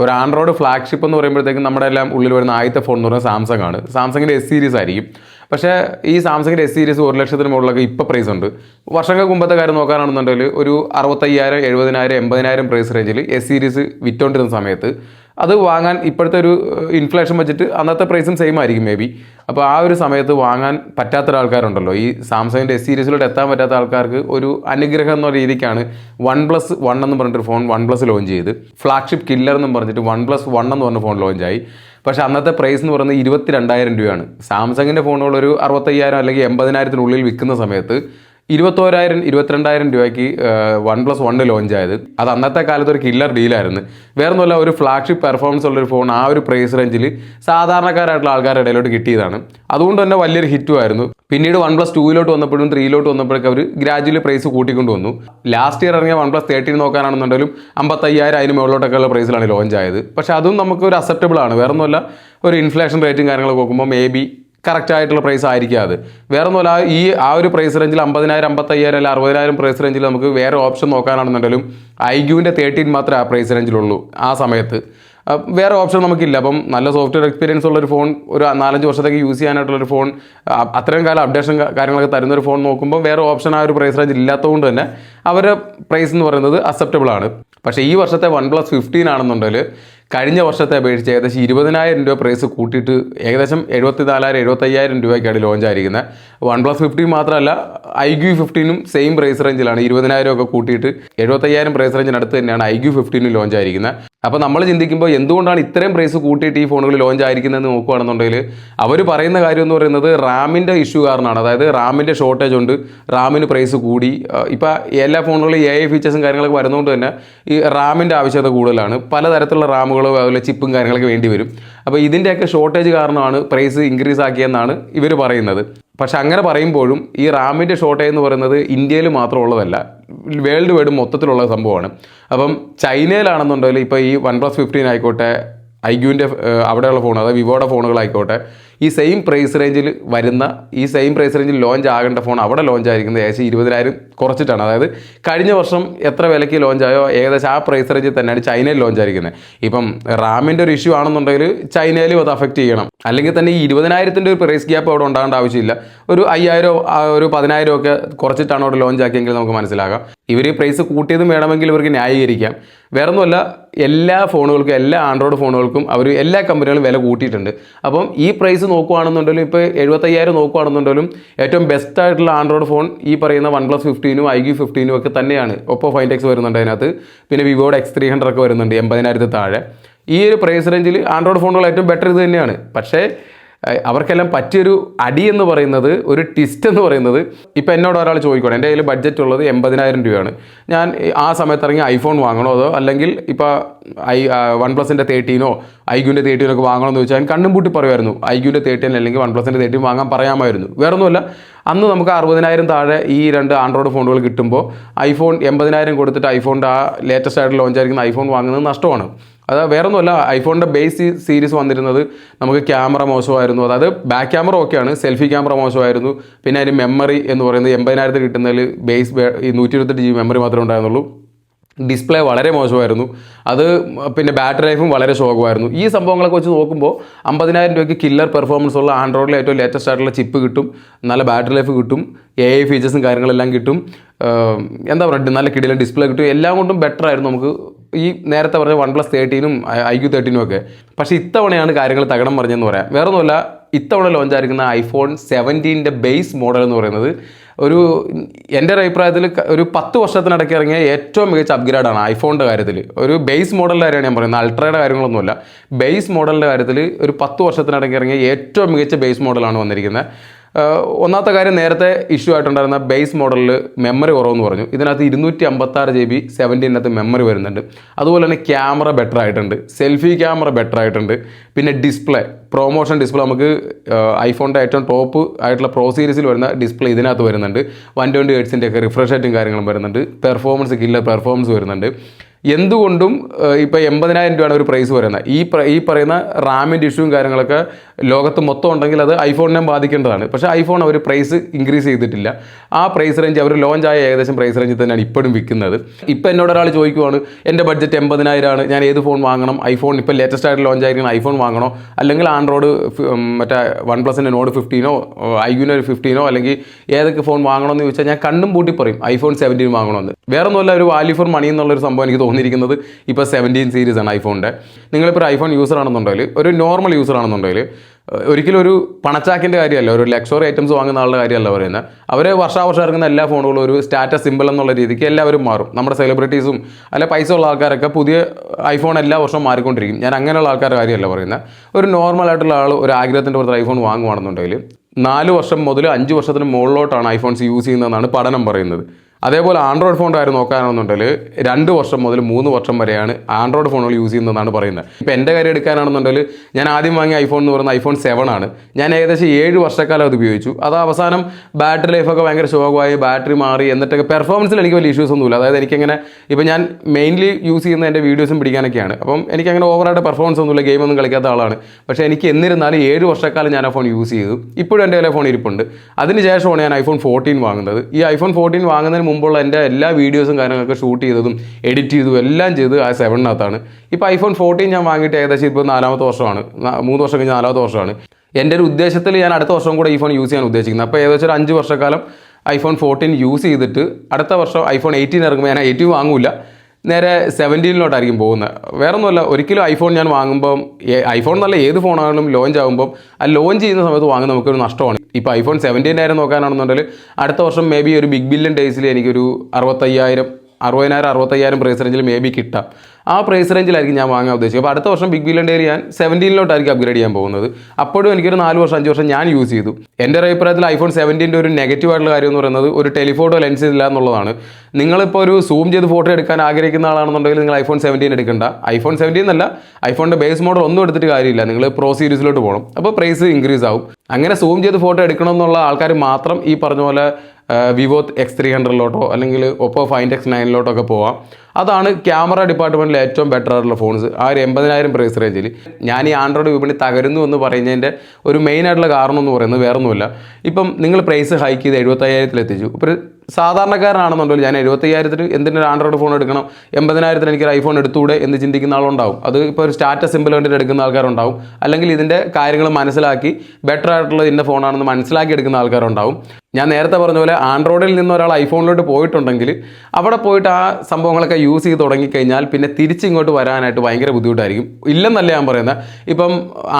ഒരു Android flagship എന്ന് പറയുമ്പോഴത്തേക്കും നമ്മുടെ എല്ലാം ഉള്ളിൽ വരുന്ന ആദ്യത്തെ ഫോൺ എന്ന് പറയുന്നത് സാംസങ് ആണ്. സാംസങ്ങിന്റെ എസ് സീരീസ് ആയിരിക്കും. പക്ഷേ ഈ സാംസങ്ങിന്റെ എസ് സീരീസ് ഒരു ലക്ഷത്തിന് മുകളിലൊക്കെ ഇപ്പോൾ പ്രൈസ് ഉണ്ട്. വർഷങ്ങൾക്ക് മുമ്പത്തെ കാര്യം നോക്കാനാണെന്നുണ്ടെങ്കിൽ ഒരു അറുപത്തയ്യായിരം എഴുപതിനായിരം എൺപതിനായിരം പ്രൈസ് റേഞ്ചിൽ എസ് സീരീസ് വിറ്റോണ്ടിരുന്ന സമയത്ത് അത് വാങ്ങാൻ ഇപ്പോഴത്തെ ഒരു ഇൻഫ്ലേഷൻ വെച്ചിട്ട് അന്നത്തെ പ്രൈസും സെയിം ആയിരിക്കും മേ ബി അപ്പോൾ ആ ഒരു സമയത്ത് വാങ്ങാൻ പറ്റാത്ത ആൾക്കാരുണ്ടല്ലോ. ഈ സാംസങ്ങിന്റെ എസ് സീരീസിലോട്ട് എത്താൻ പറ്റാത്ത ആൾക്കാർക്ക് ഒരു അനുഗ്രഹം എന്ന രീതിക്കാണ് വൺ പ്ലസ് വൺ എന്ന് പറഞ്ഞിട്ടൊരു ഫോൺ വൺ പ്ലസ് ലോഞ്ച് ചെയ്ത്. ഫ്ലാഗ്ഷിപ്പ് കില്ലർ എന്നും പറഞ്ഞിട്ട് വൺ പ്ലസ് വൺ എന്ന് പറഞ്ഞ ഫോൺ ലോഞ്ച് ആയി. പക്ഷേ അന്നത്തെ പ്രൈസ് എന്ന് പറയുന്നത് ഇരുപത്തി രണ്ടായിരം രൂപയാണ് സാംസങ്ങിന്റെ ഒരു അറുപത്തയ്യായിരം അല്ലെങ്കിൽ എൺപതിനായിരത്തിനുള്ളിൽ വിൽക്കുന്ന സമയത്ത് ഇരുപത്തോരായിരം ഇരുപത്തിരണ്ടായിരം രൂപയ്ക്ക് വൺ പ്ലസ് വണ്ണ് ലോഞ്ച് ആയത് അത് അന്നത്തെ കാലത്ത് ഒരു കില്ലർ ഡീലായിരുന്നു. വേറെ ഒന്നുമല്ല ഒരു ഫ്ലാഗ്ഷിപ്പ് പെർഫോമൻസ് ഉള്ളൊരു ഫോൺ ആ ഒരു പ്രൈസ് റേഞ്ചിൽ സാധാരണക്കാരായിട്ടുള്ള ആൾക്കാരുടെ ഇടയിലോട്ട് കിട്ടിയതാണ്. അതുകൊണ്ട് തന്നെ വലിയൊരു ഹിറ്റും ആയിരുന്നു. പിന്നീട് വൺ പ്ലസ് ടൂയിലോട്ട് വന്നപ്പോഴും ത്രീയിലോട്ട് വന്നപ്പോഴൊക്കെ അവർ ഗ്രാജുവലി പ്രൈസ് കൂട്ടിക്കൊണ്ട് വന്നു. ലാസ്റ്റ് ഇയർ ഇറങ്ങിയ വൺ പ്ലസ് തേർട്ടീൻ നോക്കാനാണെന്നുണ്ടെങ്കിലും അമ്പത്തയ്യായിരം അതിന് മുകളിലോട്ടൊക്കെയുള്ള പ്രൈസിലാണ് ലോഞ്ച് ആയത് പക്ഷേ അതും നമുക്ക് ഒരു അസെപ്റ്റബിൾ ആണ്. വേറെ ഒന്നുമല്ല ഒരു ഇൻഫ്ലേഷൻ റേറ്റും കാര്യങ്ങളൊക്കെ നോക്കുമ്പോൾ മേ ബി കറക്റ്റ് ആയിട്ടുള്ള പ്രൈസ് ആയിരിക്കും അത്. വേറെ ഒന്നുമല്ല ഈ ആ ഒരു പ്രൈസ് റേഞ്ചിൽ അമ്പതിനായിരം അമ്പത്തയ്യായിരം അല്ല അറുപതിനായിരം പ്രൈസ് റേഞ്ചിൽ നമുക്ക് വേറെ ഓപ്ഷൻ നോക്കാനാണെന്നുണ്ടെങ്കിലും ഐക്യുവിന്റെ തേർട്ടീൻ മാത്രമേ ആ പ്രൈസ് റേഞ്ചിലുള്ളൂ ആ സമയത്ത്. വേറെ ഓപ്ഷൻ നമുക്കില്ല. അപ്പം നല്ല സോഫ്റ്റ്വെയർ എക്സ്പീരിയൻസ് ഉള്ളൊരു ഫോൺ ഒരു നാലഞ്ച് വർഷത്തേക്ക് യൂസ് ചെയ്യാനായിട്ടുള്ളൊരു ഫോൺ അത്രയും കാലം അപ്ഡേഷൻ കാര്യങ്ങളൊക്കെ തരുന്ന ഒരു ഫോൺ നോക്കുമ്പോൾ വേറെ ഓപ്ഷൻ ആ ഒരു പ്രൈസ് റേഞ്ചിൽ ഇല്ലാത്തതുകൊണ്ട് തന്നെ അവരുടെ പ്രൈസ് എന്ന് പറയുന്നത് അക്സെപ്റ്റബിൾ ആണ്. പക്ഷേ ഈ വർഷത്തെ വൺ പ്ലസ് ഫിഫ്റ്റീൻ ആണെന്നുണ്ടെങ്കിൽ കഴിഞ്ഞ വർഷത്തെ അപേക്ഷിച്ച് ഏകദേശം ഇരുപതിനായിരം രൂപ പ്രൈസ് കൂട്ടിയിട്ട് ഏകദേശം എഴുപത്തി നാലായിരം എഴുപത്തയ്യായിരം രൂപയ്ക്കാണ് ലോഞ്ച് ആയിരിക്കുന്നത്. വൺ പ്ലസ് ഫിഫ്റ്റീൻ മാത്രമല്ല ഐ ക്യു ഫിഫ്റ്റീനും സെയിം പ്രൈസ് റേഞ്ചിലാണ് ഇരുപതിനായിരം ഒക്കെ കൂട്ടിയിട്ട് എഴുപത്തയ്യായിരം പ്രൈസ് റേഞ്ചിനടുത്ത് തന്നെയാണ് ഐ ക്യു ഫിഫ്റ്റീനും ലോഞ്ച് ആയിരിക്കുന്നത്. അപ്പോൾ നമ്മൾ ചിന്തിക്കുമ്പോൾ എന്തുകൊണ്ടാണ് ഇത്രയും പ്രൈസ് കൂട്ടിയിട്ട് ഈ ഫോണുകൾ ലോഞ്ച് ആയിരിക്കുന്നതെന്ന് നോക്കുകയാണെന്നുണ്ടെങ്കിൽ അവർ പറയുന്ന കാര്യം എന്ന് പറയുന്നത് റാമിന്റെ ഇഷ്യൂ കാരണമാണ്. അതായത് റാമിന്റെ ഷോർട്ടേജ് ഉണ്ട് റാമിന് പ്രൈസ് കൂടി. ഇപ്പോൾ എല്ലാ ഫോണുകളിലും എ ഐ ഫീച്ചേഴ്സും കാര്യങ്ങളൊക്കെ വരുന്നതുകൊണ്ട് തന്നെ ഈ റാമിന്റെ ആവശ്യകത കൂടുതലാണ്. പലതരത്തിലുള്ള റാമുകൾ അതുപോലെ ചിപ്പും കാര്യങ്ങളൊക്കെ വേണ്ടി വരും. അപ്പോൾ ഇതിന്റെയൊക്കെ ഷോർട്ടേജ് കാരണമാണ് പ്രൈസ് ഇൻക്രീസ് ആക്കിയെന്നാണ് ഇവർ പറയുന്നത്. പക്ഷെ അങ്ങനെ പറയുമ്പോഴും ഈ റാമിന്റെ ഷോർട്ടേജ് എന്ന് പറയുന്നത് ഇന്ത്യയിൽ മാത്രമുള്ളതല്ല. വേൾഡ് വൈഡ് മൊത്തത്തിലുള്ള സംഭവമാണ്. അപ്പം ചൈനയിലാണെന്നുണ്ടെങ്കിൽ ഇപ്പോൾ ഈ വൺ പ്ലസ് ഫിഫ്റ്റീൻ ആയിക്കോട്ടെ ഐക്യുവിന്റെ അവിടെയുള്ള ഫോൺ അതായത് വിവോയുടെ ഫോണുകളായിക്കോട്ടെ ഈ സെയിം പ്രൈസ് റേഞ്ചിൽ വരുന്ന ഈ സെയിം പ്രൈസ് റേഞ്ചിൽ ലോഞ്ച് ആകേണ്ട ഫോൺ അവിടെ ലോഞ്ച് ആയിരിക്കുന്നത് ഏകദേശം ഇരുപതിനായിരം കുറച്ചിട്ടാണ്. അതായത് കഴിഞ്ഞ വർഷം എത്ര വിലയ്ക്ക് ലോഞ്ച് ആയോ ഏകദേശം ആ പ്രൈസ് റേഞ്ചിൽ തന്നെയാണ് ചൈനയിൽ ലോഞ്ച് ആയിരിക്കുന്നത്. ഇപ്പം റാമിന്റെ ഒരു ഇഷ്യൂ ആണെന്നുണ്ടെങ്കിൽ ചൈനയിലും അത് അഫക്റ്റ് ചെയ്യണം. അല്ലെങ്കിൽ തന്നെ ഈ ഇരുപതിനായിരത്തിന്റെ ഒരു പ്രൈസ് ഗ്യാപ്പ് അവിടെ ഉണ്ടാകേണ്ട ആവശ്യമില്ല. ഒരു അയ്യായിരം ഒരു പതിനായിരം ഒക്കെ കുറച്ചിട്ടാണ് അവിടെ ലോഞ്ച് ആക്കിയെങ്കിൽ നമുക്ക് മനസ്സിലാകാം. ഇവർ ഈ പ്രൈസ് കൂട്ടിയതും വേണമെങ്കിൽ ഇവർക്ക് ന്യായീകരിക്കാം. വേറെ ഒന്നുമല്ല എല്ലാ ഫോണുകൾക്കും എല്ലാ ആൻഡ്രോയിഡ് ഫോണുകൾക്കും അവർ എല്ലാ കമ്പനികളും വില കൂട്ടിയിട്ടുണ്ട്. അപ്പം ഈ പ്രൈസ് നോക്കുകയാണെന്നുണ്ടെങ്കിലും ഇപ്പോൾ എഴുപത്തയ്യായിരം നോക്കുകയാണെന്നുണ്ടെങ്കിലും ഏറ്റവും ബെസ്റ്റ് ആയിട്ടുള്ള ആൻഡ്രോയിഡ് ഫോൺ ഈ പറയുന്ന വൺ പ്ലസ് ഫിഫ്റ്റീനും ഐ ക്യു ഫിഫ്റ്റീനും ഒക്കെ തന്നെയാണ്. ഒപ്പോ ഫൈൻഡ് എക്സ് വരുന്നുണ്ട് അതിനകത്ത്. പിന്നെ വിവോയുടെ എക്സ് ത്രീ ഹൺഡ്രഡ് ഒക്കെ വരുന്നുണ്ട് എൺപതിനായിരത്തി താഴെ. ഈ ഒരു പ്രൈസ് റേഞ്ചിൽ ആൻഡ്രോയിഡ് ഫോണുകൾ ഏറ്റവും ബെറ്റർ ഇത് തന്നെയാണ്. പക്ഷേ അവർക്കെല്ലാം പറ്റിയൊരു അടി എന്ന് പറയുന്നത് ഒരു ട്വിസ്റ്റ് എന്ന് പറയുന്നത് ഇപ്പോൾ എന്നോട് ഒരാൾ ചോദിക്കണം എന്റെ കയ്യിൽ ബഡ്ജറ്റ് ഉള്ളത് എൺപതിനായിരം രൂപയാണ്. ഞാൻ ആ സമയത്ത് ഇറങ്ങി ഐഫോൺ വാങ്ങണോ അതോ അല്ലെങ്കിൽ ഇപ്പോൾ ഐ വൺ പ്ലസിന്റെ തേർട്ടീനോ ഐക്യൂന്റെ തേർട്ടീനോ ഒക്കെ വാങ്ങണമെന്ന് ചോദിച്ചാൽ ഞാൻ കണ്ണും പൂട്ടി പറയുമായിരുന്നു ഐക്യൂന്റെ തേർട്ടീൻ അല്ലെങ്കിൽ വൺ പ്ലസിന്റെ തേർട്ടീൻ വാങ്ങാൻ പറയാമായിരുന്നു. വേറെ ഒന്നുമല്ല അന്ന് നമുക്ക് അറുപതിനായിരം താഴെ ഈ രണ്ട് ആൻഡ്രോയിഡ് ഫോണുകൾ കിട്ടുമ്പോൾ ഐഫോൺ എൺപതിനായിരം കൊടുത്തിട്ട് ഐഫോണിന്റെ ആ ലേറ്റസ്റ്റ് ആയിട്ട് ലോഞ്ച് ആയിരിക്കുന്ന ഐഫോൺ വാങ്ങുന്നത് നഷ്ടമാണ്. അത് വേറെ ഒന്നുമല്ല ഐഫോണിന്റെ ബേസ് സീരീസ് വന്നിരുന്നത് നമുക്ക് ക്യാമറ മോശമായിരുന്നു. അതായത് ബാക്ക് ക്യാമറ ഓക്കെയാണ് സെൽഫി ക്യാമറ മോശമായിരുന്നു. പിന്നെ അതിന് മെമ്മറി എന്ന് പറയുന്നത് എൺപതിനായിരത്തിൽ കിട്ടുന്നതിൽ ബേസ് ഈ നൂറ്റി ഇരുപത്തെട്ട് ജി ബി മെമ്മറി മാത്രമേ ഉണ്ടായിരുന്നുള്ളൂ. ഡിസ്പ്ലേ വളരെ മോശമായിരുന്നു. അത് പിന്നെ ബാറ്ററി ലൈഫും വളരെ ശോകമായിരുന്നു. ഈ സംഭവങ്ങളൊക്കെ വെച്ച് നോക്കുമ്പോൾ അമ്പതിനായിരം രൂപയ്ക്ക് കില്ലർ പെർഫോമൻസ് ഉള്ള ആൻഡ്രോയിഡിലെ ഏറ്റവും ലേറ്റസ്റ്റ് ആയിട്ടുള്ള ചിപ്പ് കിട്ടും നല്ല ബാറ്ററി ലൈഫ് കിട്ടും എ ഐ ഫീച്ചേഴ്സും കാര്യങ്ങളെല്ലാം കിട്ടും എന്താ പറയുക നല്ല കിടിലെ ഡിസ്പ്ലേ കിട്ടും. എല്ലാം കൊണ്ടും ബെറ്റർ ആയിരുന്നു നമുക്ക് ഈ നേരത്തെ പറഞ്ഞ വൺ പ്ലസ് തേർട്ടീനും ഐ ക്യു തേർട്ടീനും ഒക്കെ. പക്ഷേ ഇത്തവണയാണ് കാര്യങ്ങൾ തകടം പറഞ്ഞതെന്ന് പറയാം. വേറെ ഒന്നുമല്ല ഇത്തവണ ലോഞ്ച് ആയിരിക്കുന്ന ഐഫോൺ സെവന്റീന്റെ ബേസ് മോഡൽ എന്ന് പറയുന്നത് ഒരു എന്റെ ഒരു അഭിപ്രായത്തിൽ ഒരു പത്ത് വർഷത്തിനിടയ്ക്ക് ഇറങ്ങിയ ഏറ്റവും മികച്ച അപ്ഗ്രേഡാണ് ഐഫോണിന്റെ കാര്യത്തിൽ. ഒരു ബേസ് മോഡലിന്റെ കാര്യമാണ് ഞാൻ പറയുന്നത്. അൾട്രയുടെ കാര്യങ്ങളൊന്നുമല്ല. ബേസ് മോഡലിന്റെ കാര്യത്തിൽ ഒരു പത്ത് വർഷത്തിനിടയ്ക്ക് ഇറങ്ങിയ ഏറ്റവും മികച്ച ബേസ് മോഡലാണ് വന്നിരിക്കുന്നത്. ഒന്നാമത്തെ കാര്യം നേരത്തെ ഇഷ്യൂ ആയിട്ടുണ്ടായിരുന്ന ബേസ് മോഡലിൽ മെമ്മറി കുറവെന്ന് പറഞ്ഞു. ഇതിനകത്ത് ഇരുന്നൂറ്റി അമ്പത്താറ് ജി ബി സെവന്റീനകത്ത് മെമ്മറി വരുന്നുണ്ട്. അതുപോലെ തന്നെ ക്യാമറ ബെറ്റർ ആയിട്ടുണ്ട്. സെൽഫി ക്യാമറ ബെറ്റർ ആയിട്ടുണ്ട്. പിന്നെ ഡിസ്പ്ലേ പ്രൊമോഷൻ ഡിസ്പ്ലേ നമുക്ക് ഐഫോണിന്റെ ഏറ്റവും ടോപ്പ് ആയിട്ടുള്ള പ്രോ സീരീസിൽ വരുന്ന ഡിസ്പ്ലേ ഇതിനകത്ത് വരുന്നുണ്ട്. വൺ ട്വന്റി എയ്റ്റ്സിന്റെയൊക്കെ റിഫ്രഷ് റേറ്റും കാര്യങ്ങളും വരുന്നുണ്ട്. പെർഫോമൻസ് കില്ല പെർഫോമൻസ് വരുന്നുണ്ട്. എന്തുകൊണ്ടും ഇപ്പോൾ എൺപതിനായിരം രൂപയാണ് ഒരു പ്രൈസ് വരുന്നത് ഈ ഈ പറയുന്ന റാമിന്റെ ഇഷ്യൂവും കാര്യങ്ങളൊക്കെ ലോകത്ത് മൊത്തം ഉണ്ടെങ്കിൽ അത് ഐഫോണിനെ ബാധിക്കേണ്ടതാണ് പക്ഷേ ഐഫോൺ അവർ പ്രൈസ് ഇൻക്രീസ് ചെയ്തിട്ടില്ല ആ പ്രൈസ് റേഞ്ച് അവർ ലോഞ്ച് ആയ ഏകദേശം പ്രൈസ് റേഞ്ചിൽ തന്നെയാണ് ഇപ്പോഴും വിൽക്കുന്നത് ഇപ്പം എന്നോട് ഒരാൾ ചോദിക്കുവാണ് എന്റെ ബഡ്ജറ്റ് എൺപതിനായിരമാണ് ഞാൻ ഏത് ഫോൺ വാങ്ങണം ഐഫോൺ ഇപ്പോൾ ലേറ്റസ്റ്റ് ആയിട്ട് ലോഞ്ച് ആയിരിക്കുന്ന ഐഫോൺ വാങ്ങണോ അല്ലെങ്കിൽ ആൻഡ്രോയിഡ് മറ്റേ വൺ പ്ലസിന്റെ നോഡ് ഫിഫ്റ്റീനോ ഐ ഒരു ഫിഫ്റ്റീനോ അല്ലെങ്കിൽ ഏതൊക്കെ ഫോൺ വാങ്ങണമെന്ന് ചോദിച്ചാൽ ഞാൻ കണ്ണും പൂട്ടി പറയും ഐഫോൺ സെവന്റീൻ വാങ്ങണമെന്ന് വേറെ ഒന്നുമല്ല ഒരു വാല്യൂ ഫോർ മണി എന്നുള്ളൊരു സംഭവം എനിക്ക് തോന്നിയിരിക്കുന്നത് ഇപ്പോൾ സെവന്റീൻ സീരീസ് ആണ് ഐഫോണിന്റെ നിങ്ങളിപ്പോൾ ഐഫോൺ യൂസർ ആണെന്നുണ്ടെങ്കിൽ ഒരു നോർമൽ യൂസർ ആണെന്നുണ്ടെങ്കിൽ ഒരിക്കലും ഒരു പണച്ചാക്കിന്റെ കാര്യമല്ല ഒരു ലക്ഷറി ഐറ്റംസ് വാങ്ങുന്ന ആളുടെ കാര്യമല്ല പറയുന്നത്. അവർ വർഷാവർഷം ഇറങ്ങുന്ന എല്ലാ ഫോണുകളും ഒരു സ്റ്റാറ്റസ് സിമ്പിൾ എന്നുള്ള രീതിക്ക് എല്ലാവരും മാറും. നമ്മുടെ സെലിബ്രിറ്റീസും അല്ലെ പൈസ ഉള്ള ആൾക്കാരൊക്കെ പുതിയ ഐഫോൺ എല്ലാ വർഷവും മാറിക്കൊണ്ടിരിക്കും. ഞാൻ അങ്ങനെയുള്ള ആൾക്കാരുടെ കാര്യമല്ല പറയുന്നത്. ഒരു നോർമൽ ആയിട്ടുള്ള ആൾ ഒരു ആഗ്രഹത്തിന്റെ പുറത്ത് ഐഫോൺ വാങ്ങുവാണെന്നുണ്ടെങ്കിൽ നാല് വർഷം മുതൽ അഞ്ച് വർഷത്തിന് മുകളിലോട്ടാണ് ഐഫോൺസ് യൂസ് ചെയ്യുന്നതെന്നാണ് പഠനം പറയുന്നത്. അതേപോലെ ആൻഡ്രോയിഡ് ഫോൺ കാര്യം നോക്കാനാണെന്നുണ്ടെങ്കിൽ രണ്ട് വർഷം മുതൽ മൂന്ന് വർഷം വരെയാണ് ആൻഡ്രോയിഡ് ഫോണുകൾ യൂസ് ചെയ്യുന്നതെന്നാണ് പറയുന്നത്. ഇപ്പോൾ എന്റെ കാര്യം എടുക്കാനാണെന്നുണ്ടെങ്കിൽ ഞാൻ ആദ്യം വാങ്ങിയ ഐഫോൺ എന്ന് പറയുന്നത് ഐഫോൺ സെവൻ ആണ്. ഞാൻ ഏകദേശം ഏഴ് വർഷക്കാലം അത് ഉപയോഗിച്ചു. അത് അവസാനം ബാറ്ററി ലൈഫൊക്കെ ഭയങ്കര ശോകമായി ബാറ്ററി മാറി എന്നിട്ടൊക്കെ പെർഫോമൻസിൽ എനിക്ക് വലിയ ഇഷ്യൂസ് ഒന്നുമില്ല. അതായത് എനിക്കങ്ങനെ ഇപ്പോൾ ഞാൻ മെയിൻലി യൂസ് ചെയ്യുന്ന എന്റെ വീഡിയോസും പിടിക്കാനൊക്കെയാണ്. അപ്പം എനിക്കങ്ങനെ ഓവറായിട്ട് പെർഫോമൻസ് ഒന്നുമില്ല ഗെയിം ഒന്നും കളിക്കാത്ത ആളാണ്. പക്ഷേ എനിക്ക് എന്നിരുന്നാലും ഏഴ് വർഷക്കാലം ഞാൻ ആ ഫോൺ യൂസ് ചെയ്തു. ഇപ്പോഴും എന്റെ കയ്യിലെ ഫോൺ ഇരിപ്പുണ്ട്. അതിന് ശേഷമാണ് ഞാൻ ഐഫോൺ ഫോർട്ടീൻ വാങ്ങുന്നത്. ഈ ഐഫോൺ ഫോർട്ടീൻ വാങ്ങുന്നതിന് മുമ്പുള്ള എന്റെ എല്ലാ വീഡിയോസും കാര്യങ്ങളൊക്കെ ഷൂട്ട് ചെയ്തതും എഡിറ്റ് ചെയ്തതും എല്ലാം ചെയ്ത് ആ സെവനിനകത്താണ് ഇപ്പോൾ ഐഫോൺ ഫോർട്ടീൻ ഞാൻ വാങ്ങിയിട്ട് ഏകദേശം ഇപ്പോൾ നാലാമത്തെ വർഷമാണ്. മൂന്ന് വർഷം കഴിഞ്ഞ് നാലാമത്തെ വർഷമാണ്. എന്റെ ഒരു ഉദ്ദേശത്തിൽ ഞാൻ അടുത്ത വർഷം കൂടെ ഈ ഫോൺ യൂസ് ചെയ്യാൻ ഉദ്ദേശിക്കുന്നത്. അപ്പോൾ ഏകദേശം ഒരു അഞ്ച് വർഷക്കാലം ഐഫോൺ ഫോർട്ടീൻ യൂസ് ചെയ്തിട്ട് അടുത്ത വർഷം ഐഫോൺ എയ്റ്റീൻ ഇറങ്ങുമ്പോൾ ഞാൻ എയ്റ്റീൻ വാങ്ങൂല. നേരെ സെവന്റീനിലോട്ടായിരിക്കും പോകുന്നത് വേറെ ഒന്നുമല്ല ഒരിക്കലും ഐഫോൺ ഞാൻ വാങ്ങുമ്പം ഐഫോൺ എന്നല്ല ഏത് ഫോണാണെങ്കിലും ലോഞ്ച് ആകുമ്പം ആ ലോഞ്ച് ചെയ്യുന്ന സമയത്ത് വാങ്ങുന്ന നമുക്കൊരു നഷ്ടമാണ്. ഇപ്പോൾ ഐഫോൺ സെവന്റീൻ ആയിരം നോക്കാനാണെന്നുണ്ടെങ്കിൽ അടുത്ത വർഷം മേ ബി ഒരു ബിഗ് ബില്യൺ ഡേയ്സിൽ എനിക്കൊരു അറുപത്തയ്യായിരം അറുപതിനായിരം അറുപത്തയ്യായിരം പ്രൈസ് റേഞ്ചിൽ മേ ബി കിട്ടാം. ആ പ്രൈസ് റേഞ്ചിലായിരിക്കും ഞാൻ വാങ്ങാൻ ഉദ്ദേശിക്കുക അപ്പോൾ അടുത്ത വർഷം ബിഗ് ബില്യൺ ഡേ ഞാൻ സെവന്റീനിലോട്ടായിരിക്കും അപ്ഗ്രേഡ് ചെയ്യാൻ പോകുന്നത്. അപ്പോഴും എനിക്കൊരു നാല് വർഷം അഞ്ച് വർഷം ഞാൻ യൂസ് ചെയ്തു. എന്റെ ഒരു അഭിപ്രായത്തിൽ ഐഫോൺ സെവന്റീന്റെ ഒരു നെഗറ്റീവ് ആയിട്ടുള്ള കാര്യം എന്ന് പറയുന്നത് ഒരു ടെലിഫോട്ടോ ലെൻസ് ഇല്ല എന്നുള്ളതാണ്. നിങ്ങളിപ്പോൾ ഒരു സൂം ചെയ്ത് ഫോട്ടോ എടുക്കാൻ ആഗ്രഹിക്കുന്ന ആളാണെന്നുണ്ടെങ്കിൽ നിങ്ങൾ ഐഫോൺ സെവന്റീൻ എടുക്കണ്ട. ഐഫോൺ സെവന്റീൻ അല്ല ഐഫോണിന്റെ ബേസ് മോഡൽ ഒന്നും എടുത്തിട്ട് കാര്യമില്ല. നിങ്ങൾ പ്രോ സീരീസിലോട്ട് പോകണം. അപ്പോൾ പ്രൈസ് ഇൻക്രീസ് ആവും. അങ്ങനെ സൂം ചെയ്ത് ഫോട്ടോ എടുക്കണം എന്നുള്ള ആൾക്കാർ മാത്രം ഈ പറഞ്ഞ പോലെ വിവോ എക്സ് ത്രീ ഹൺഡ്രഡിലോട്ടോ അല്ലെങ്കിൽ ഒപ്പോ ഫൈൻഡ് എക്സ് നയനിലോട്ടോ ഒക്കെ പോവാം. അതാണ് ക്യാമറ ഡിപ്പാർട്ട്മെന്റിൽ ഏറ്റവും ബെറ്റർ ആയിട്ടുള്ള ഫോൺസ് ആ ഒരു എൺപതിനായിരം പ്രൈസ് റേഞ്ചിൽ ഞാൻ ഈ ആൻഡ്രോയിഡ് വിപണി തകരുന്നു എന്ന് പറയുന്നതിന്റെ ഒരു മെയിൻ ആയിട്ടുള്ള കാരണം എന്ന് പറയുന്നത് വേറൊന്നുമില്ല. ഇപ്പം നിങ്ങൾ പ്രൈസ് ഹൈക്ക് ചെയ്ത് ഇപ്പോൾ ഒരു സാധാരണക്കാരനാണെന്നുണ്ടെങ്കിൽ ഞാൻ എഴുപത്തയ്യായിരത്തിന് എന്തിനൊരു ആൻഡ്രോയിഡ് ഫോൺ എടുക്കണം? എൺപതിനായിരത്തിന് എനിക്ക് ഐഫോൺ എടുത്തുകൂടെ എന്ന് ചിന്തിക്കുന്ന ആളുണ്ടാവും. അത് ഇപ്പോൾ ഒരു സ്റ്റാറ്റസ് സിമ്പിൾ കണ്ടിട്ട് എടുക്കുന്ന ആൾക്കാരുണ്ടാവും. അല്ലെങ്കിൽ ഇതിന്റെ കാര്യങ്ങൾ മനസ്സിലാക്കി ബെറ്റർ ആയിട്ടുള്ള ഇതിന്റെ ഫോണാണെന്ന് മനസ്സിലാക്കി എടുക്കുന്ന ആൾക്കാരുണ്ടാവും. ഞാൻ നേരത്തെ പറഞ്ഞ പോലെ ആൻഡ്രോയിഡിൽ നിന്ന് ഒരാൾ ഐഫോണിലോട്ട് പോയിട്ടുണ്ടെങ്കിൽ അവിടെ പോയിട്ട് ആ സംഭവങ്ങളൊക്കെ യൂസ് ചെയ്ത് തുടങ്ങിക്കഴിഞ്ഞാൽ പിന്നെ തിരിച്ചിങ്ങോട്ട് വരാനായിട്ട് ഭയങ്കര ബുദ്ധിമുട്ടായിരിക്കും. ഇല്ലെന്നല്ല ഞാൻ പറയുന്നത് ഇപ്പം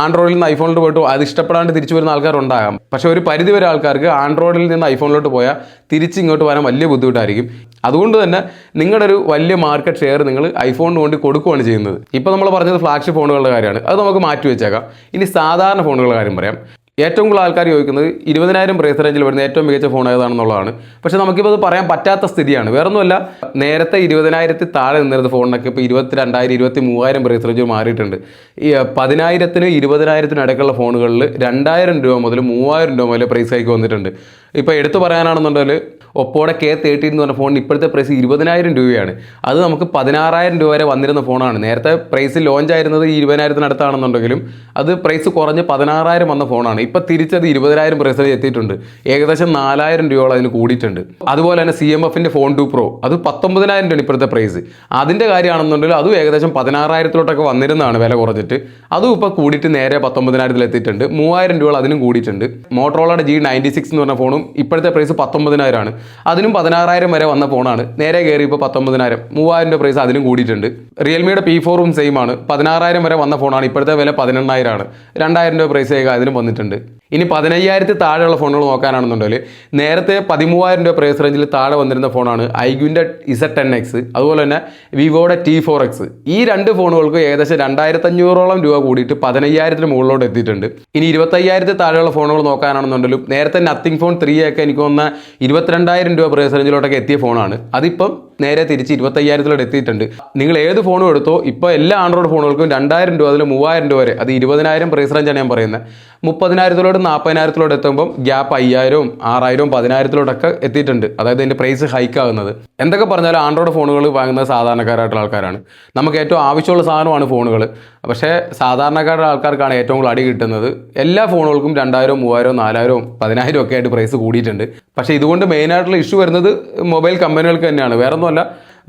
ആൻഡ്രോയിഡിൽ നിന്ന് ഐഫോണിലോട്ട് പോയിട്ട് അത് ഇഷ്ടപ്പെടാണ്ട് തിരിച്ചു വരുന്ന ആൾക്കാരുണ്ടാകാം പക്ഷേ ഒരു പരിധി വരെ ആൾക്കാർക്ക് ആൻഡ്രോയിഡിൽ നിന്ന് ഐഫോണിലോട്ട് പോയാൽ തിരിച്ചിങ്ങോട്ട് വരാൻ വലിയ ബുദ്ധിമുട്ടായിരിക്കും. അതുകൊണ്ട് തന്നെ നിങ്ങളുടെ ഒരു വലിയ മാർക്കറ്റ് ഷെയർ നിങ്ങൾ ഐഫോണിന് വേണ്ടി കൊടുക്കുകയാണ് ചെയ്യുന്നത്. ഇപ്പോൾ നമ്മൾ പറഞ്ഞത് ഫ്ലാഗ്ഷിപ്പ് ഫോണുകളുടെ കാര്യമാണ്. അത് നമുക്ക് മാറ്റി വെച്ചേക്കാം. ഇനി സാധാരണ ഫോണുകളുടെ കാര്യം പറയാം. ഏറ്റവും കൂടുതൽ ആൾക്കാർ ചോദിക്കുന്നത് ഇരുപതിനായിരം പ്രൈസ് റേഞ്ചിൽ വരുന്ന ഏറ്റവും മികച്ച ഫോൺ ഏതാണെന്നുള്ളതാണ്. പക്ഷേ നമുക്കിപ്പോൾ അത് പറയാൻ പറ്റാത്ത സ്ഥിതിയാണ്. വേറൊന്നുമല്ല നേരത്തെ ഇരുപതിനായിരത്തി താഴെ നിന്നിരുന്ന ഫോണിനൊക്കെ ഇപ്പോൾ ഇരുപത്തി രണ്ടായിരം ഇരുപത്തി മൂവായിരം പ്രൈസ് റേഞ്ച് മാറിയിട്ടുണ്ട്. ഈ പതിനായിരത്തിന് ഇരുപതിനായിരത്തിനടക്കുള്ള ഫോണുകളിൽ രണ്ടായിരം രൂപ മുതൽ മൂവായിരം രൂപ മുതൽ പ്രൈസ് ഹൈക്ക് വന്നിട്ടുണ്ട്. ഇപ്പോൾ എടുത്തു പറയാനാണെന്നുണ്ടെങ്കിൽ ഒപ്പോടെ കെ തേർട്ടി എന്ന് പറഞ്ഞ ഫോണിന് ഇപ്പോഴത്തെ പ്രൈസ് ഇരുപതിനായിരം രൂപയാണ്. അത് നമുക്ക് പതിനാറായിരം രൂപ വരെ വന്നിരുന്ന ഫോണാണ് നേരത്തെ പ്രൈസ് ലോഞ്ച് ആയിരുന്നത് ഈ ഇരുപതിനായിരത്തിനടുത്താണെന്നുണ്ടെങ്കിലും അത് പ്രൈസ് കുറഞ്ഞ് പതിനാറായിരം വന്ന ഫോണാണ് ഇപ്പോൾ തിരിച്ചത് ഇരുപതിനായിരം പ്രൈസിൽ എത്തിയിട്ടുണ്ട്. ഏകദേശം നാലായിരം രൂപയോളം അതിന് കൂടിയിട്ടുണ്ട്. അതുപോലെ തന്നെ സി എം എഫിന്റെ ഫോൺ ടു പ്രോ അത് പത്തൊമ്പതിനായിരം രൂപയാണ് ഇപ്പോഴത്തെ പ്രൈസ് അതിന്റെ കാര്യമാണെന്നുണ്ടെങ്കിൽ അതും ഏകദേശം പതിനാറായിരത്തിലോട്ടൊക്കെ വന്നിരുന്നതാണ് വില കുറഞ്ഞിട്ട്. അതും ഇപ്പോൾ കൂടിയിട്ട് നേരെ പത്തൊമ്പതിനായിരത്തിൽ എത്തിയിട്ടുണ്ട് മൂവായിരം രൂപ അതിനും കൂടിയിട്ടുണ്ട്. മോട്ടറോളയുടെ ജി നയന്റി സിക്സ് എന്ന് പറഞ്ഞ ഫോണും ഇപ്പോഴത്തെ പ്രൈസ് പത്തൊമ്പതിനായിരമാണ് അതിനും പതിനാറായിരം വരെ വന്ന ഫോണാണ് നേരെ കയറി ഇപ്പോൾ പത്തൊമ്പതിനായിരം മൂവായിരം രൂപ പ്രൈസ് അതിനും കൂടിയിട്ടുണ്ട് റിയൽമിയുടെ പി ഫോറും സെയിം ആണ്. പതിനാറായിരം വരെ വന്ന ഫോണാണ് ഇപ്പോഴത്തെ വില പതിനെണ്ണായിരമാണ് രണ്ടായിരം രൂപ പ്രൈസ് അതിനും വന്നിട്ടുണ്ട്. ഇനി പതിനയ്യായിരത്തി താഴെയുള്ള ഫോണുകൾ നോക്കാനാണെന്നുണ്ടെങ്കിൽ നേരത്തെ പതിമൂവായിരം രൂപ പ്രൈസ് റേഞ്ചിൽ താഴെ വന്നിരുന്ന ഫോണാണ് ഐഗ്യുവിന്റെ ഇസഡ് ടെൻ എക്സ് അതുപോലെ തന്നെ വിവോയുടെ ടി ഫോർ എക്സ്. ഈ രണ്ട് ഫോണുകൾക്ക് ഏകദേശം രണ്ടായിരത്തി അഞ്ഞൂറോളം രൂപ കൂടിയിട്ട് പതിനയ്യായിരത്തിന് മുകളിലോട്ട് എത്തിയിട്ടുണ്ട്. ഇനി ഇരുപത്തയ്യായിരത്തി താഴെയുള്ള ഫോണുകൾ നോക്കാനാണെന്നുണ്ടെങ്കിലും നേരത്തെ നത്തിങ് ഫോൺ ത്രീ ഒക്കെ എനിക്ക് വന്ന ഇരുപത്തിരണ്ടായിരം രൂപ പ്രൈസ് റേഞ്ചിലോട്ടൊക്കെ എത്തിയ ഫോണാണ്. അതിപ്പം നേരെ തിരിച്ച് ഇരുപത്തയ്യായിരത്തിലോട്ട് എത്തിയിട്ടുണ്ട്. നിങ്ങൾ ഏത് ഫോണും എടുത്തോ ഇപ്പോൾ എല്ലാ ആൻഡ്രോയിഡ് ഫോണുകൾക്കും രണ്ടായിരം രൂപ അതിൽ മൂവായിരം രൂപ വരെ അത് ഇരുപതിനായിരം പ്രൈസ് റേഞ്ചാണ് ഞാൻ പറയുന്നത്. മുപ്പതിനായിരത്തിലോട്ട് നാൽപ്പതിനായിരത്തിലോട്ട് എത്തുമ്പം ഗ്യാപ്പ് അയ്യായിരവും ആറായിരവും പതിനായിരത്തിലോട്ടൊക്കെ എത്തിയിട്ടുണ്ട്. അതായത് ഇതിന്റെ പ്രൈസ് ഹൈക്ക് ആകുന്നത്. എന്തൊക്കെ പറഞ്ഞാലും ആൻഡ്രോയിഡ് ഫോണുകൾ വാങ്ങുന്നത് സാധാരണക്കാരായിട്ടുള്ള ആൾക്കാരാണ്. നമുക്ക് ഏറ്റവും ആവശ്യമുള്ള സാധനമാണ് ഫോണുകൾ പക്ഷേ സാധാരണക്കാരുടെ ആൾക്കാർക്കാണ് ഏറ്റവും കൂടുതൽ അടി കിട്ടുന്നത്. എല്ലാ ഫോണുകൾക്കും രണ്ടായിരവും മൂവായിരവും നാലായിരവും പതിനായിരവും ഒക്കെ ആയിട്ട് പ്രൈസ് കൂടിയിട്ടുണ്ട്. പക്ഷേ ഇതുകൊണ്ട് മെയിനായിട്ടുള്ള ഇഷ്യൂ വരുന്നത് മൊബൈൽ കമ്പനികൾക്ക് തന്നെയാണ്. വേറെ ഒന്നുമല്ല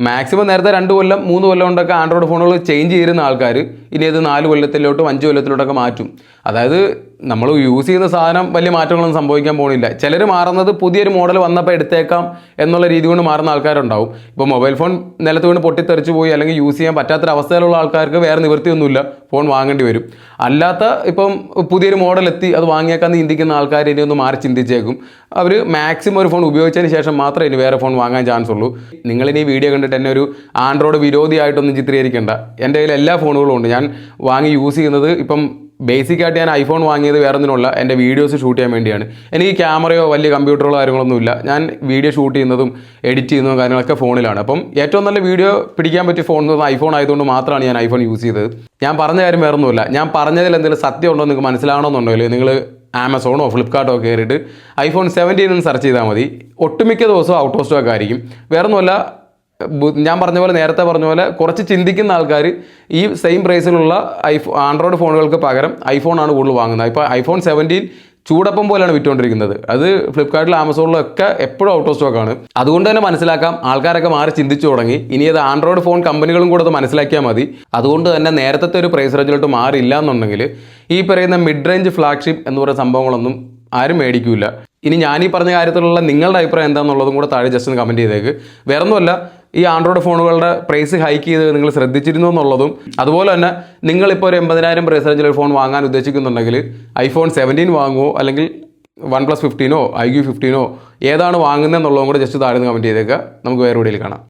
മാക്സിമം നേരത്തെ രണ്ട് കൊല്ലം മൂന്ന് കൊല്ലം കൊണ്ടൊക്കെ ആൻഡ്രോയിഡ് ഫോണുകൾ ചേഞ്ച് ചെയ്യുന്ന ആൾക്കാർ ഇനി അത് നാല് കൊല്ലത്തിലോട്ടും അഞ്ച് കൊല്ലത്തിലോട്ടൊക്കെ മാറ്റും. അതായത് നമ്മൾ യൂസ് ചെയ്യുന്ന സാധനം വലിയ മാറ്റങ്ങളൊന്നും സംഭവിക്കാൻ പോകുന്നില്ല ചിലർ മാറുന്നത് പുതിയൊരു മോഡൽ വന്നപ്പോൾ എടുത്തേക്കാം എന്നുള്ള രീതി കൊണ്ട് മാറുന്ന ആൾക്കാരുണ്ടാവും. ഇപ്പോൾ മൊബൈൽ ഫോൺ നിലത്ത് വീണ് പൊട്ടിത്തെറിച്ച് പോയി അല്ലെങ്കിൽ യൂസ് ചെയ്യാൻ പറ്റാത്തൊരവസ്ഥയിലുള്ള ആൾക്കാർക്ക് വേറെ നിവൃത്തിയൊന്നുമില്ല. ഫോൺ വാങ്ങേണ്ടി വരും. അല്ലാത്ത ഇപ്പം പുതിയൊരു മോഡൽ എത്തി അത് വാങ്ങിയേക്കാന്ന് ചിന്തിക്കുന്ന ആൾക്കാർ ഇനി ഒന്ന് മാറി ചിന്തിച്ചേക്കും. അവർ മാക്സിമം ഒരു ഫോൺ ഉപയോഗിച്ചതിന് ശേഷം മാത്രമേ ഇനി വേറെ ഫോൺ വാങ്ങാൻ ചാൻസ് ഉള്ളൂ. നിങ്ങളിനി വീഡിയോ കണ്ടിട്ട് എന്നെ ഒരു ആൻഡ്രോയിഡ് വിരോധിയായിട്ടൊന്നും ചിത്രീകരിക്കേണ്ട. എന്റെ കയ്യിൽ എല്ലാ ഫോണുകളും ഉണ്ട്. ഞാൻ വാങ്ങി യൂസ് ചെയ്യുന്നത് ഇപ്പം ബേസിക്കായിട്ട് ഞാൻ ഐഫോൺ വാങ്ങിയത് വേറെ ഒന്നിനുള്ള എന്റെ വീഡിയോസ് ഷൂട്ട് ചെയ്യാൻ വേണ്ടിയാണ്. എനിക്ക് ക്യാമറയോ വലിയ കമ്പ്യൂട്ടറോ കാര്യങ്ങളൊന്നും ഇല്ല. ഞാൻ വീഡിയോ ഷൂട്ട് ചെയ്യുന്നതും എഡിറ്റ് ചെയ്യുന്നതും കാര്യങ്ങളൊക്കെ ഫോണിലാണ്. അപ്പം ഏറ്റവും നല്ല വീഡിയോ പിടിക്കാൻ പറ്റിയ ഫോൺ എന്ന് ഐഫോൺ ആയതുകൊണ്ട് മാത്രമാണ് ഞാൻ ഐഫോൺ യൂസ് ചെയ്തത്. ഞാൻ പറഞ്ഞ കാര്യം വേറെ ഒന്നുമില്ല. ഞാൻ പറഞ്ഞതിൽ എന്തെങ്കിലും സത്യം ഉണ്ടോ നിങ്ങൾക്ക് മനസ്സിലാവണമെന്നുണ്ടെങ്കിൽ നിങ്ങൾ ആമസോണോ ഫ്ലിപ്കാർട്ടോ കയറിയിട്ട് ഐഫോൺ സെവന്റീൻ സെർച്ച് ചെയ്താൽ മതി. ഒട്ടുമിക്ക ദിവസവും ഔട്ട് ഓഫ് സ്റ്റോക്ക് ആയിരിക്കും. വേറെ ഒന്നുമല്ല ബു- ഞാൻ പറഞ്ഞ പോലെ നേരത്തെ പറഞ്ഞ പോലെ കുറച്ച് ചിന്തിക്കുന്ന ആൾക്കാർ ഈ സെയിം പ്രൈസിലുള്ള ഐഫോ ആൻഡ്രോയിഡ് ഫോണുകൾക്ക് പകരം ഐഫോൺ ആണ് കൂടുതൽ വാങ്ങുന്നത്. ഇപ്പോൾ ഐഫോൺ സെവന്റീൻ ചൂടപ്പം പോലെയാണ് വിറ്റുകൊണ്ടിരിക്കുന്നത്. അത് ഫ്ലിപ്കാർട്ടിലും ആമസോണിലും ഒക്കെ എപ്പോഴും ഔട്ട് ഓഫ് സ്റ്റോക്ക് ആണ്. അതുകൊണ്ട് തന്നെ മനസ്സിലാക്കാം ആൾക്കാരൊക്കെ മാറി ചിന്തിച്ചു തുടങ്ങി. ഇനി അത് ആൻഡ്രോയിഡ് ഫോൺ കമ്പനികളും കൂടെ അത് മനസ്സിലാക്കിയാൽ മതി. അതുകൊണ്ട് തന്നെ നേരത്തെ ഒരു പ്രൈസ് റേഞ്ചിലോട്ട് മാറിയില്ല എന്നുണ്ടെങ്കിൽ ഈ പറയുന്ന മിഡ് റേഞ്ച് ഫ്ലാഗ്ഷിപ്പ് എന്ന് പറയുന്ന സംഭവങ്ങളൊന്നും ആരും മേടിക്കില്ല ഇനി ഞാൻ ഈ പറഞ്ഞ കാര്യത്തിലുള്ള നിങ്ങളുടെ അഭിപ്രായം എന്താണെന്നുള്ളതും കൂടെ താഴെ ജസ്റ്റ് ഒന്ന് കമന്റ് ചെയ്തേക്ക്. വേറെ ഒന്നുമല്ല ഈ ആൻഡ്രോയിഡ് ഫോണുകളുടെ പ്രൈസ് ഹൈക്ക് ചെയ്ത് നിങ്ങൾ ശ്രദ്ധിച്ചിരുന്നു എന്നുള്ളതും അതുപോലെ തന്നെ നിങ്ങളിപ്പോൾ ഒരു എൺപതിനായിരം പ്രൈസ് റേഞ്ചിൽ ഒരു ഫോൺ വാങ്ങാൻ ഉദ്ദേശിക്കുന്നുണ്ടെങ്കിൽ ഐഫോൺ സെവന്റീൻ വാങ്ങുമോ അല്ലെങ്കിൽ വൺ പ്ലസ് ഫിഫ്റ്റീനോ ഐ ക്യു ഫിഫ്റ്റീനോ ഏതാണ് വാങ്ങുന്നത് എന്നുള്ളതും കൂടെ ജസ്റ്റ് താഴെ കമന്റ് ചെയ്തേക്കുക നമുക്ക് വേറെ വീഡിയോയിൽ കാണാം.